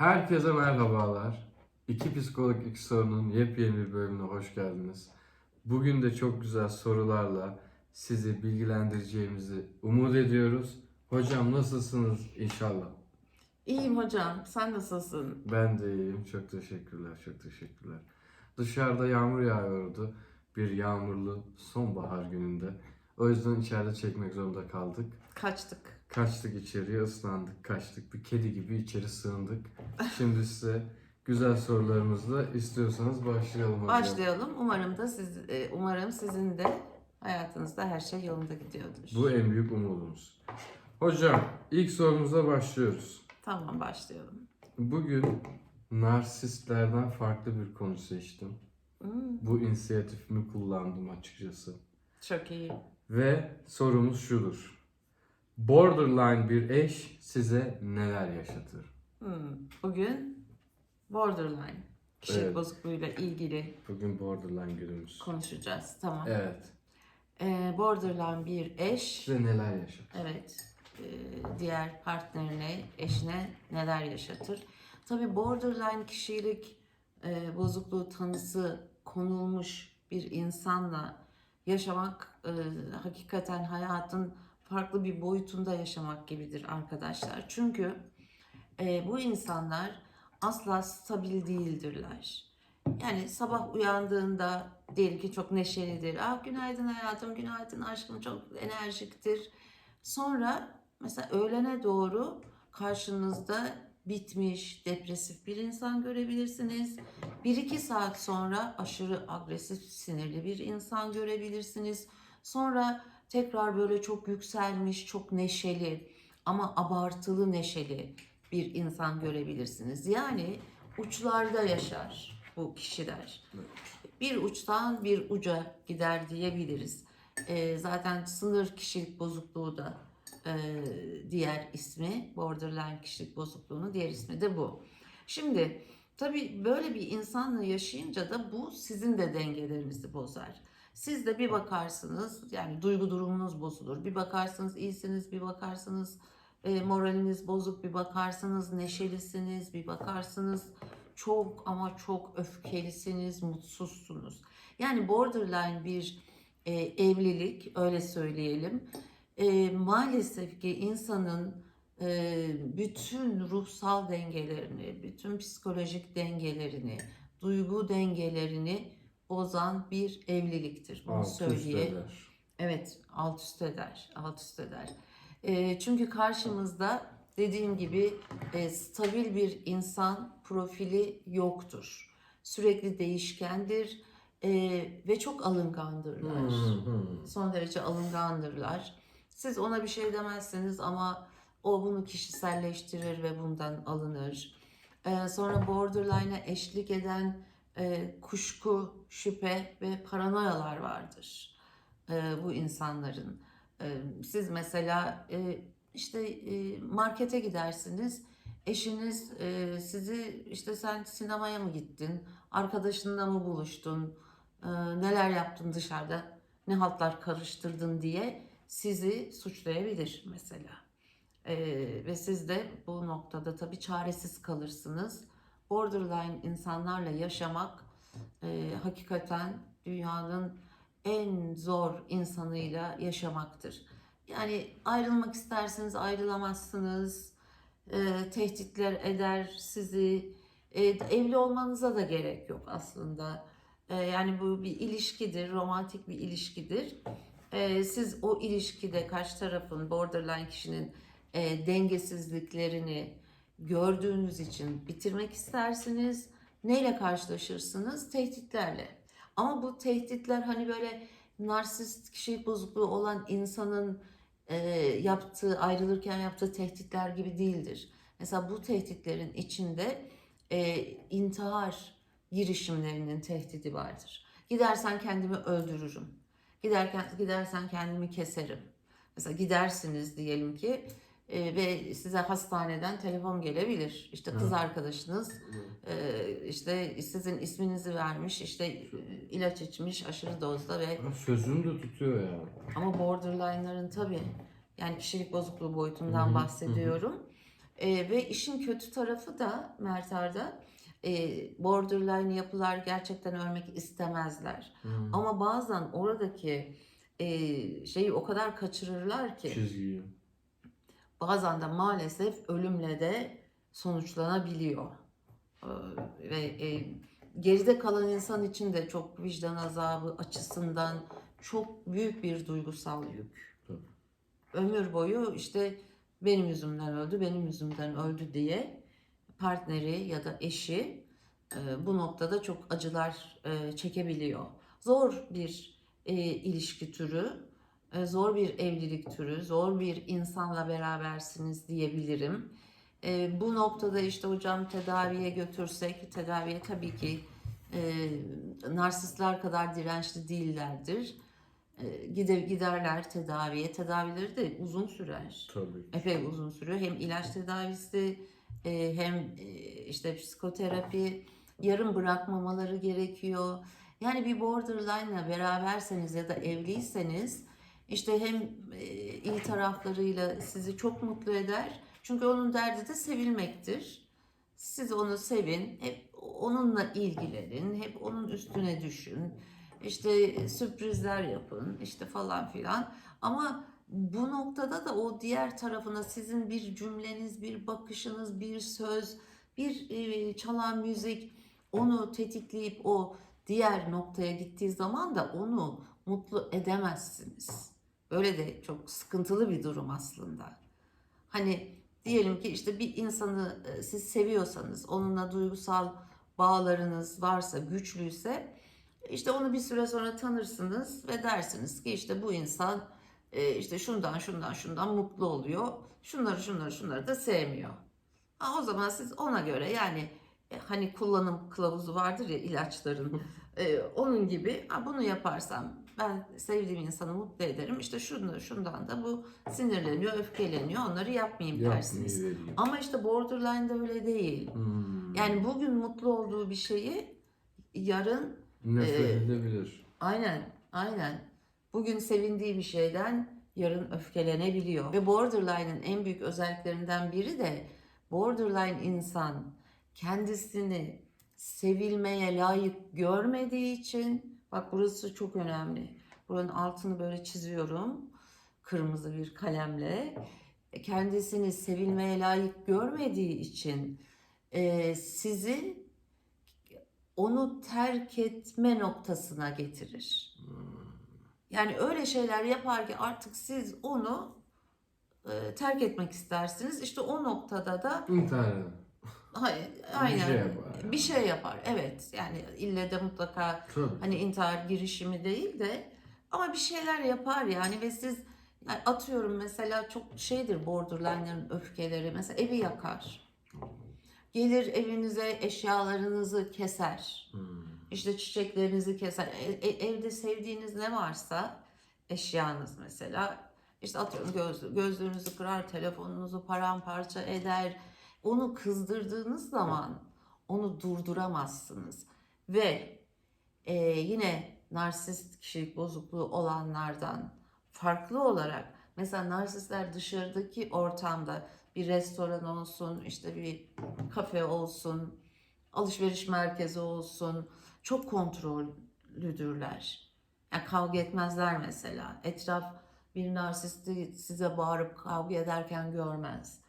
Herkese merhabalar. İki Psikolog İki Sorunun yepyeni bir bölümüne hoş geldiniz. Bugün de çok güzel sorularla sizi bilgilendireceğimizi umut ediyoruz. Hocam nasılsınız inşallah? İyiyim hocam. Sen nasılsın? Ben de iyiyim. Çok teşekkürler, çok teşekkürler. Dışarıda yağmur yağıyordu. Bir yağmurlu sonbahar gününde. O yüzden içeride çekmek zorunda kaldık. Kaçtık. Kaçtık içeriye, ıslandık, kaçtık. Bir kedi gibi içeri sığındık. Şimdi size güzel sorularımızla istiyorsanız başlayalım hocam. Başlayalım. Umarım da siz, e, umarım sizin de hayatınızda her şey yolunda gidiyordur. Bu en büyük umudumuz. Hocam, ilk sorumuza başlıyoruz. Tamam başlayalım. Bugün narsistlerden farklı bir konu seçtim. Hmm, Bu inisiyatifimi kullandım açıkçası. çok iyi. Ve sorumuz şudur. Borderline bir eş size neler yaşatır? Hmm, Bugün borderline kişilik Evet. bozukluğuyla ilgili Bugün borderline günümüz. konuşacağız. Tamam. Evet. E, borderline bir eş. Size neler yaşatır? Evet. e, diğer partnerine, eşine neler yaşatır? Tabii borderline kişilik e, bozukluğu tanısı konulmuş bir insanla yaşamak e, hakikaten hayatın farklı bir boyutunda yaşamak gibidir arkadaşlar. Çünkü e, bu insanlar asla stabil değildirler. Yani sabah uyandığında diyelim ki çok neşelidir. Ah günaydın hayatım, günaydın aşkım çok enerjiktir. Sonra mesela öğlene doğru karşınızda bitmiş, depresif bir insan görebilirsiniz. 1-2 saat sonra aşırı agresif, sinirli bir insan görebilirsiniz. Sonra tekrar böyle çok yükselmiş, çok neşeli ama abartılı neşeli bir insan görebilirsiniz. Yani uçlarda yaşar bu kişiler. Bir uçtan bir uca gider diyebiliriz. Ee, zaten sınır kişilik bozukluğu da e, diğer ismi, borderline kişilik bozukluğunun diğer ismi de bu. Şimdi tabii böyle bir insanla yaşayınca da bu sizin de dengelerinizi bozar. Siz de bir bakarsınız yani duygu durumunuz bozulur. Bir bakarsınız iyisiniz, bir bakarsınız e, moraliniz bozuk, bir bakarsınız neşelisiniz, bir bakarsınız çok ama çok öfkelisiniz, mutsuzsunuz. Yani borderline bir e, evlilik öyle söyleyelim. E, maalesef ki insanın e, bütün ruhsal dengelerini, bütün psikolojik dengelerini, duygu dengelerini bozan bir evliliktir. Bunu Alt üst söyleye. eder. Evet, alt üst eder, alt üst eder. E, çünkü karşımızda dediğim gibi e, stabil bir insan profili yoktur. Sürekli değişkendir e, ve çok alıngandırlar. Hmm, hmm. Son derece alıngandırlar. Siz ona bir şey demezseniz ama o bunu kişiselleştirir ve bundan alınır. E, sonra borderline'a eşlik eden e, kuşku, şüphe ve paranoyalar vardır e, bu insanların. E, siz mesela e, işte e, markete gidersiniz. Eşiniz e, sizi işte sen sinemaya mı gittin? Arkadaşınla mı buluştun? e, neler yaptın dışarıda? Ne haltlar karıştırdın diye sizi suçlayabilir mesela. E, ve siz de bu noktada tabii çaresiz kalırsınız. Borderline insanlarla yaşamak e, hakikaten dünyanın en zor insanıyla yaşamaktır. Yani ayrılmak isterseniz ayrılamazsınız. E, tehditler eder sizi. E, evli olmanıza da gerek yok aslında. E, yani bu bir ilişkidir, romantik bir ilişkidir. E, siz o ilişkide karşı tarafın, borderline kişinin e, dengesizliklerini gördüğünüz için bitirmek istersiniz. Neyle karşılaşırsınız? Tehditlerle. Ama bu tehditler hani böyle narsist kişilik bozukluğu olan insanın e, yaptığı, ayrılırken yaptığı tehditler gibi değildir. Mesela bu tehditlerin içinde e, intihar girişimlerinin tehdidi vardır. Gidersen kendimi öldürürüm. Giderken gidersen kendimi keserim. Mesela gidersiniz diyelim ki e, ve size hastaneden telefon gelebilir. İşte kız Evet. arkadaşınız e, işte sizin isminizi vermiş, işte e, ilaç içmiş aşırı dozda ve Ama Sözünü de tutuyor ya. ama borderline'ların tabii yani kişilik bozukluğu boyutundan Hı hı, bahsediyorum. E, ve işin kötü tarafı da Mert Arda, e, borderline yapılar gerçekten ölmek istemezler. Hmm. Ama bazen oradaki e, şeyi o kadar kaçırırlar ki Çizgiyi. Bazen de maalesef ölümle de sonuçlanabiliyor. Ee, Ve e, geride kalan insan için de çok vicdan azabı açısından çok büyük bir duygusal yük. Ömür boyu işte benim yüzümden öldü, benim yüzümden öldü diye partneri ya da eşi e, bu noktada çok acılar e, çekebiliyor. Zor bir ilişki türü, zor bir evlilik türü, zor bir insanla berabersiniz diyebilirim. E, bu noktada işte hocam tedaviye götürsek, tedaviye tabii ki e, narsistler kadar dirençli değillerdir. E, gider giderler tedaviye. Tedavileri de uzun sürer Tabii. epey uzun sürüyor. Hem ilaç tedavisi e, hem e, işte psikoterapi yarım bırakmamaları gerekiyor. Yani bir borderline'la beraberseniz ya da evliyseniz işte hem e, iyi taraflarıyla sizi çok mutlu eder. Çünkü onun derdi de sevilmektir. Siz onu sevin, hep onunla ilgilenin, hep onun üstüne düşün. İşte sürprizler yapın, işte falan filan. Ama bu noktada da o diğer tarafına sizin bir cümleniz, bir bakışınız, bir söz, bir e, çalan müzik onu tetikleyip o diğer noktaya gittiği zaman da onu mutlu edemezsiniz. Böyle de çok sıkıntılı bir durum aslında. Hani diyelim ki işte bir insanı e, siz seviyorsanız, onunla duygusal bağlarınız varsa, güçlüyse işte onu bir süre sonra tanırsınız ve dersiniz ki işte bu insan e, işte şundan şundan şundan mutlu oluyor. Şunları şunları şunları da sevmiyor. Ha, o zaman siz ona göre yani e, hani kullanım kılavuzu vardır ya ilaçların onun gibi ha, bunu yaparsam ben sevdiğim insanı mutlu ederim. İşte şunu şundan da bu sinirleniyor, öfkeleniyor. Onları yapmayayım dersiniz. Yapmayı vereyim. Ama işte borderline'da öyle değil. Hmm. Yani bugün mutlu olduğu bir şeyi yarın Nefret e, edebilir. Aynen, aynen. Bugün sevindiği bir şeyden yarın öfkelenebiliyor. Ve borderline'ın en büyük özelliklerinden biri de borderline insan kendisini sevilmeye layık görmediği için bak burası çok önemli. Buranın altını böyle çiziyorum kırmızı bir kalemle. Kendisini sevilmeye layık görmediği için e, sizi onu terk etme noktasına getirir. Yani öyle şeyler yapar ki artık siz onu e, terk etmek istersiniz. İşte o noktada da İntihar. Hayır, aynen şey yapar yani. bir şey yapar. Evet yani ille de mutlaka Tabii. hani intihar girişimi değil de ama bir şeyler yapar yani ve siz yani atıyorum mesela çok şeydir borderline'ların öfkeleri mesela evi yakar. Gelir evinize eşyalarınızı keser. Hmm. İşte çiçeklerinizi keser. E- e- evde sevdiğiniz ne varsa eşyanız mesela işte atıyorum göz, gözlüğünüzü kırar, telefonunuzu paramparça eder. Onu kızdırdığınız zaman onu durduramazsınız. Ve e, yine narsist kişilik bozukluğu olanlardan farklı olarak mesela narsistler dışarıdaki ortamda bir restoran olsun, işte bir kafe olsun, alışveriş merkezi olsun çok kontrollüdürler. Yani kavga etmezler mesela. Etraf bir narsisti size bağırıp kavga ederken görmez.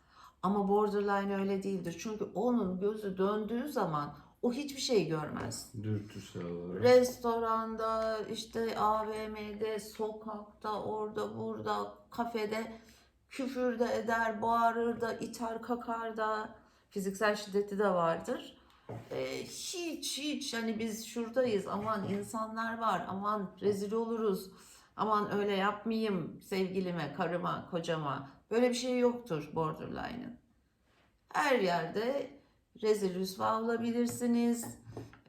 Ama borderline öyle değildir. Çünkü onun gözü döndüğü zaman o hiçbir şey görmez. Dürtüsel olarak. Restoranda, işte AVM'de, sokakta, orada, burada, kafede küfür de eder, bağırır da, iter, kakar da. Fiziksel şiddeti de vardır. Ee, hiç hiç hani biz şuradayız aman insanlar var aman rezil oluruz aman öyle yapmayayım sevgilime karıma kocama böyle bir şey yoktur borderline'ın. Her yerde rezil rüsva olabilirsiniz.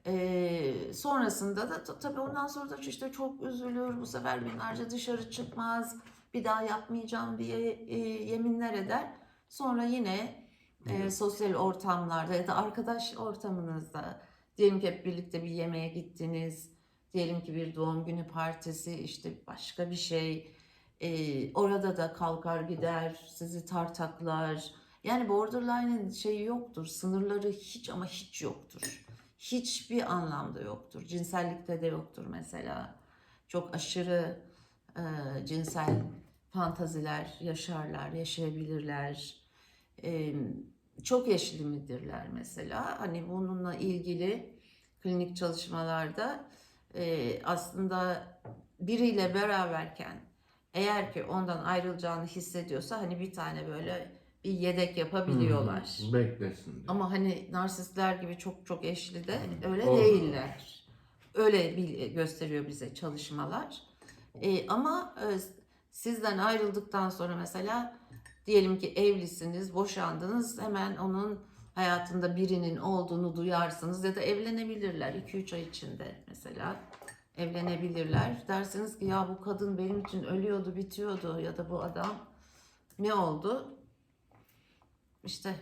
Ee, sonrasında da ta- tabii ondan sonra da işte çok üzülür bu sefer günlerce dışarı çıkmaz bir daha yapmayacağım diye e, yeminler eder. Sonra yine e, sosyal ortamlarda ya da arkadaş ortamınızda diyelim ki hep birlikte bir yemeğe gittiniz diyelim ki bir doğum günü partisi işte başka bir şey e, orada da kalkar gider sizi tartaklar Yani borderline'ın şeyi yoktur, sınırları hiç ama hiç yoktur. Hiçbir anlamda yoktur. Cinsellikte de yoktur mesela. Çok aşırı e, cinsel fantaziler yaşarlar, yaşayabilirler. E, çok eşli midirler mesela. Hani bununla ilgili klinik çalışmalarda e, aslında biriyle beraberken eğer ki ondan ayrılacağını hissediyorsa hani bir tane böyle bir yedek yapabiliyorlar. Hmm, beklesin diye. Ama hani narsistler gibi çok çok eşli de öyle Olmuyor. değiller. Öyle gösteriyor bize çalışmalar. E, ama e, sizden ayrıldıktan sonra mesela diyelim ki evlisiniz, boşandınız hemen onun hayatında birinin olduğunu duyarsınız ya da evlenebilirler 2-3 ay içinde mesela evlenebilirler. Dersiniz ki ya bu kadın benim için ölüyordu, bitiyordu ya da bu adam ne oldu? İşte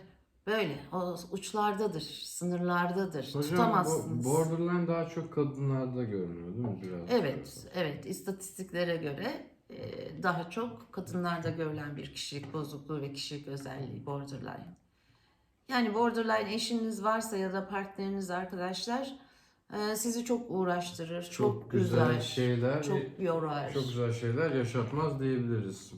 böyle o uçlardadır, sınırlardadır. Hocam bu Tutamazsınız. borderline daha çok kadınlarda görünüyor değil mi biraz? Evet, evet. İstatistiklere göre e, daha çok kadınlarda görülen bir kişilik bozukluğu ve kişilik özelliği borderline. Yani borderline eşiniz varsa ya da partneriniz arkadaşlar sizi çok uğraştırır, çok, Çok güzel üzer, şeyler, çok yorar. çok güzel şeyler yaşatmaz diyebiliriz.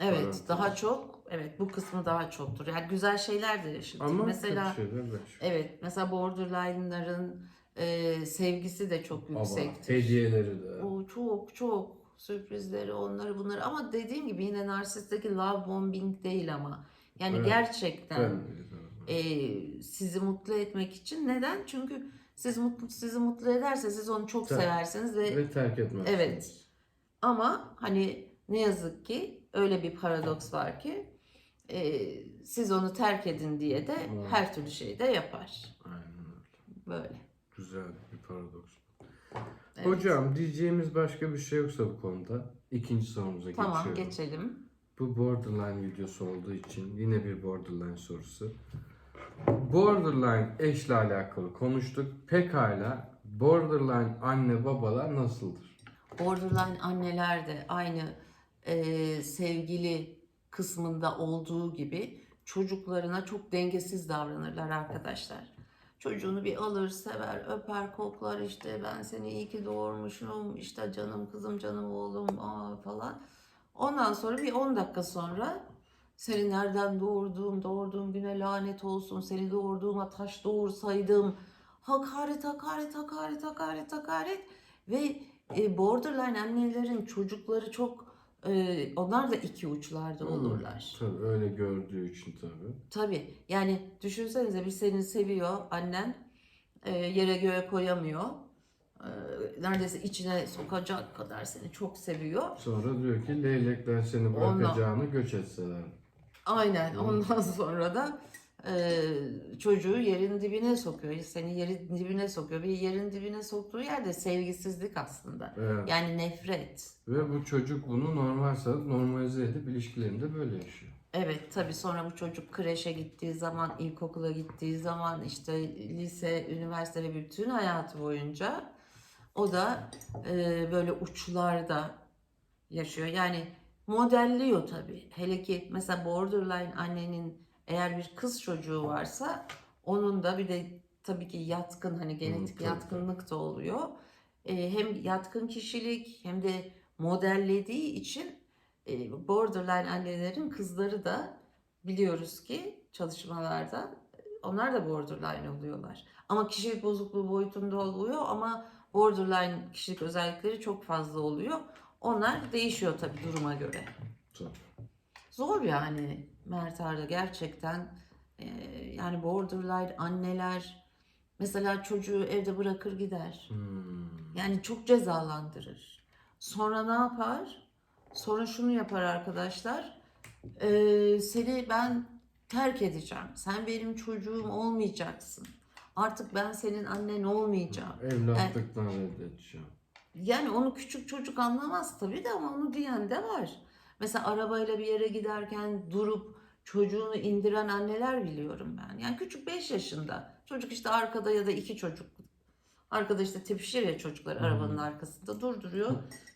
Evet, Parantez. daha çok. Evet, bu kısmı daha çoktur. Yani güzel şeyler de yaşatır. Ama mesela şeyler de. evet, mesela borderline'ların e, sevgisi de çok Ama yüksektir. hediyeleri de. O çok çok sürprizleri onları bunları ama dediğim gibi yine narsistteki love bombing değil ama yani Evet. gerçekten Ben- e, sizi mutlu etmek için neden? Çünkü siz mutlu sizi mutlu ederse siz onu çok Tabii. seversiniz ve Ve terk etmez. Evet. ama hani ne yazık ki öyle bir paradoks var ki e, siz onu terk edin diye de Evet. her türlü şeyi de yapar. Aynen öyle. Böyle. Güzel bir paradoks. Evet. Hocam diyeceğimiz başka bir şey yoksa bu konuda ikinci sorumuza Tamam geçiyorum. geçelim. Bu borderline videosu olduğu için yine bir borderline sorusu. Borderline eşle alakalı konuştuk. Pekala borderline anne babalar nasıldır? Borderline anneler de aynı e, sevgili kısmında olduğu gibi çocuklarına çok dengesiz davranırlar arkadaşlar. Çocuğunu bir alır, sever, öper, koklar işte ben seni iyi ki doğurmuşum, işte canım kızım, canım oğlum aa falan. Ondan sonra bir 10 dakika sonra seni nereden doğurduğum, doğurduğum güne lanet olsun, seni doğurduğuma taş doğursaydım. Hakaret, hakaret, hakaret, hakaret, hakaret. Ve e, borderline annelerin çocukları çok e, onlar da iki uçlarda Hmm, olurlar. Tabii öyle gördüğü için tabii. Tabii yani düşünsenize bir seni seviyor annen e, yere göğe koyamıyor. E, neredeyse içine sokacak kadar seni çok seviyor. Sonra diyor ki leylekler seni Ondan- bırakacağını göç etseler. Aynen ondan sonra da e, çocuğu yerin dibine sokuyor. Seni yerin dibine sokuyor. Bir yerin dibine soktuğu yerde sevgisizlik aslında. Evet. Yani nefret. Ve bu çocuk bunu normal sanıp normalize edip ilişkilerinde böyle yaşıyor. Evet tabii sonra bu çocuk kreşe gittiği zaman, ilkokula gittiği zaman işte lise, üniversite ve bütün hayatı boyunca o da e, böyle uçlarda yaşıyor. Yani modelliyor tabii. Hele ki mesela borderline annenin eğer bir kız çocuğu varsa onun da bir de tabii ki yatkın hani genetik yatkınlık da oluyor. E, hem yatkın kişilik hem de modellediği için e, borderline annelerin kızları da biliyoruz ki çalışmalarda onlar da borderline oluyorlar. Ama kişilik bozukluğu boyutunda oluyor ama borderline kişilik özellikleri çok fazla oluyor. Onlar değişiyor tabii duruma göre. Tabii. Zor yani Mert Arda gerçekten e, yani borderline anneler mesela çocuğu evde bırakır gider. Hmm. Yani çok cezalandırır. Sonra ne yapar? Sonra şunu yapar arkadaşlar. Ee, seni ben terk edeceğim. Sen benim çocuğum olmayacaksın. Artık ben senin annen olmayacağım. Evlatlıktan reddedeceğim. Yani onu küçük çocuk anlamaz tabii de ama onu diyen de var. Mesela arabayla bir yere giderken durup çocuğunu indiren anneler biliyorum ben. Yani küçük 5 yaşında. Çocuk işte arkada ya da iki çocuk. Arkada işte tepişir ya çocuklar arabanın arkasında durduruyor.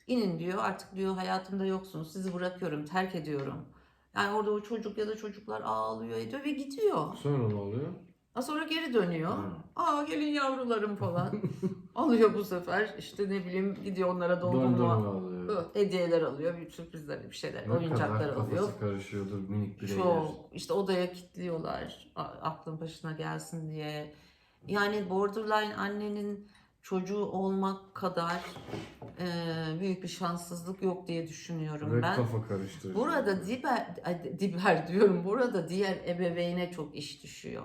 İnin diyor artık diyor hayatımda yoksunuz sizi bırakıyorum terk ediyorum. Yani orada o çocuk ya da çocuklar ağlıyor ediyor ve gidiyor. Sonra ne oluyor? Ha, Sonra geri dönüyor. Aa gelin yavrularım falan. Alıyor bu sefer işte ne bileyim gidiyor onlara dondurma, Dondurma alıyor. hediyeler alıyor, bir sürprizler bir şeyler, Ne oyuncaklar kadar alıyor. kafası karışıyordur minik bireyler. Çok işte odaya kilitliyorlar a- aklın başına gelsin diye. Yani borderline annenin çocuğu olmak kadar e, büyük bir şanssızlık yok diye düşünüyorum Ve ben. kafa karıştırıcı. Burada diber, ay, diber diyorum. Burada diğer ebeveyne çok iş düşüyor.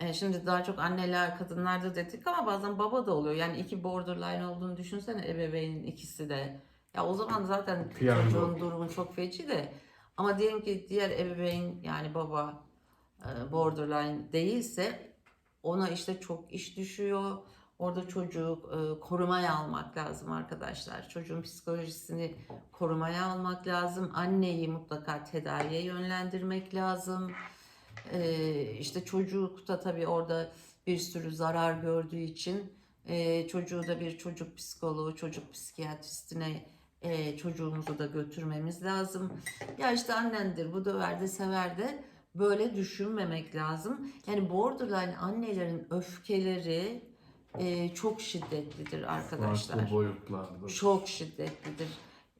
E, şimdi daha çok anneler, kadınlarda dedik ama bazen baba da oluyor. Yani iki borderline olduğunu düşünsene ebeveynin ikisi de. Ya o zaman zaten Piyango. çocuğun durumu çok feci de. Ama diyelim ki diğer ebeveyn yani baba e, borderline değilse ona işte çok iş düşüyor. Orada çocuğu e, korumaya almak lazım arkadaşlar. Çocuğun psikolojisini korumaya almak lazım. Anneyi mutlaka tedaviye yönlendirmek lazım. E, işte çocuk da tabii orada bir sürü zarar gördüğü için e, çocuğu da bir çocuk psikoloğu, çocuk psikiyatristine e, çocuğumuzu da götürmemiz lazım. Ya işte annendir, bu döver de sever de böyle düşünmemek lazım. Yani borderline annelerin öfkeleri e, çok şiddetlidir arkadaşlar. Farklı boyutlarda. Çok şiddetlidir.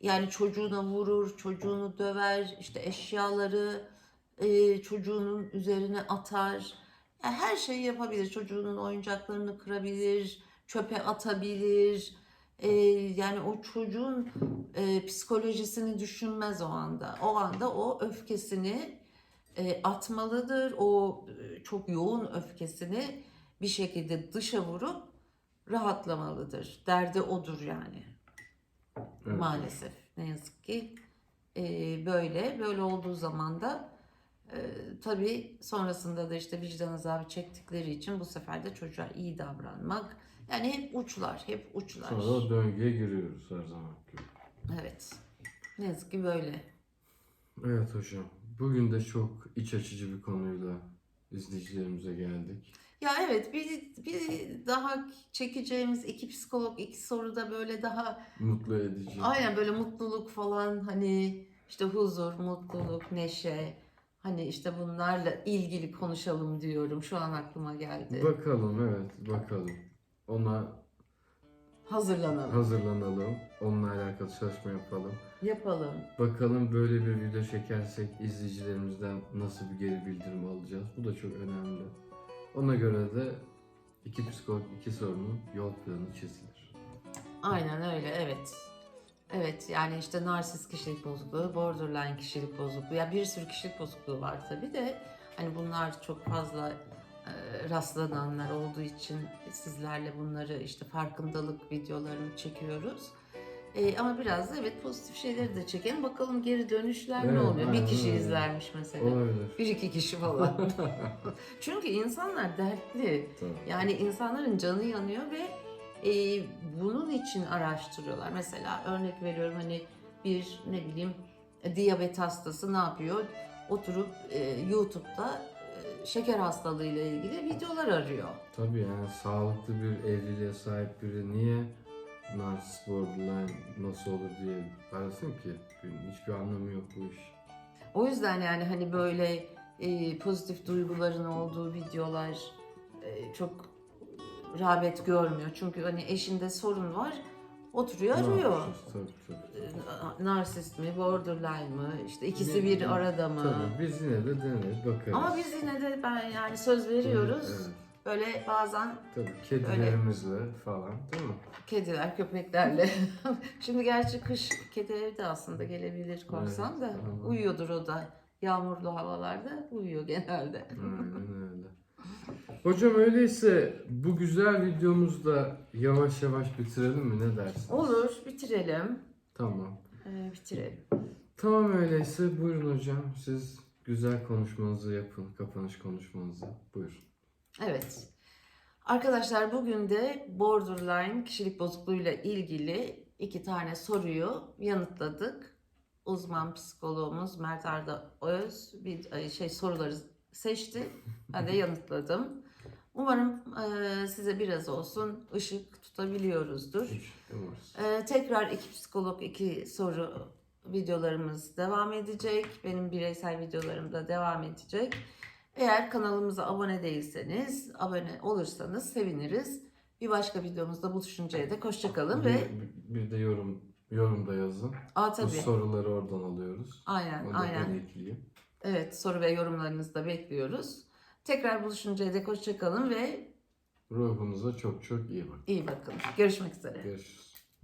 Yani çocuğuna vurur, çocuğunu döver, işte eşyaları e, çocuğunun üzerine atar. Yani her şeyi yapabilir. Çocuğunun oyuncaklarını kırabilir, çöpe atabilir. E, yani o çocuğun e, psikolojisini düşünmez o anda. O anda o öfkesini e, atmalıdır. O çok yoğun öfkesini bir şekilde dışa vurup rahatlamalıdır. Derdi odur yani. Evet. Maalesef ne yazık ki e, böyle. Böyle olduğu zaman da e, tabii sonrasında da işte vicdan azabı çektikleri için bu sefer de çocuğa iyi davranmak. Yani hep uçlar, hep uçlar. Sonra döngüye giriyoruz her zaman gibi. Evet. Ne yazık ki böyle. Evet hocam. Bugün de çok iç açıcı bir konuyla izleyicilerimize geldik. Ya evet bir, bir daha çekeceğimiz iki psikolog iki soruda böyle daha Mutlu edici. aynen böyle mutluluk falan hani işte huzur, mutluluk, neşe hani işte bunlarla ilgili konuşalım diyorum. Şu an aklıma geldi. Bakalım evet bakalım. Ona Hazırlanalım. hazırlanalım. Onunla alakalı çalışma yapalım. Yapalım. Bakalım böyle bir video çekersek izleyicilerimizden nasıl bir geri bildirim alacağız. Bu da çok önemli. Ona göre de iki psikolog iki sorunun yol planı çizilir. Aynen öyle evet. Evet yani işte narsist kişilik bozukluğu, borderline kişilik bozukluğu. Ya bir sürü kişilik bozukluğu var tabii de hani bunlar çok fazla e, rastlananlar olduğu için sizlerle bunları işte farkındalık videolarını çekiyoruz. E, ama biraz da evet pozitif şeyleri de çekelim. Bakalım geri dönüşler ne Evet, oluyor? Bir aynen kişi öyle. izlermiş mesela. Olabilir. Bir iki kişi falan. Çünkü insanlar dertli. Tamam. Yani insanların canı yanıyor ve e, bunun için araştırıyorlar. Mesela örnek veriyorum hani bir ne bileyim diyabet hastası ne yapıyor? Oturup e, YouTube'da e, şeker hastalığıyla ilgili videolar arıyor. Tabii yani sağlıklı bir evliliğe sahip biri niye narsist borderline nasıl olur diye arasın ki? Hiçbir anlamı yok bu iş. O yüzden yani hani böyle e, pozitif duyguların olduğu videolar e, çok rağbet görmüyor. Çünkü hani eşinde sorun var, oturuyor arıyor. yapacağız? Tabii tabii. E, Narsist mi, borderline mı, işte ikisi bir arada mı? Tabii biz yine de deneriz bakarız. Ama biz yine de ben yani söz veriyoruz. Evet, evet. Böyle bazen Tabii kedilerimizle falan değil mi? kediler, köpeklerle. Şimdi gerçi kış kedi evde aslında gelebilir korksan Evet, da ama- uyuyordur o da. Yağmurlu havalarda uyuyor genelde. Aynen öyle. Hocam öyleyse bu güzel videomuzu da yavaş yavaş bitirelim mi ne dersin? Olur, bitirelim. Tamam. Ee, bitirelim. Tamam öyleyse buyurun hocam siz güzel konuşmanızı yapın, kapanış konuşmanızı. Buyurun. Evet. Arkadaşlar bugün de borderline kişilik bozukluğuyla ilgili iki tane soruyu yanıtladık. Uzman psikoloğumuz Mert Arda Öz bir şey soruları seçti. Ben de yanıtladım. Umarım eee, size biraz olsun ışık tutabiliyoruzdur. Ee, tekrar iki psikolog iki soru videolarımız devam edecek. Benim bireysel videolarım da devam edecek. Eğer kanalımıza abone değilseniz, abone olursanız seviniriz. Bir başka videomuzda buluşuncaya dek hoşçakalın ve Bir, de yorum yorumda yazın. aa Bu tabii. soruları oradan alıyoruz. Aynen, Onu aynen. Evet, soru ve yorumlarınızı da bekliyoruz. Tekrar buluşuncaya dek hoşçakalın ve Ruhunuza çok çok iyi bakın. iyi bakın. Görüşmek üzere. Görüşürüz.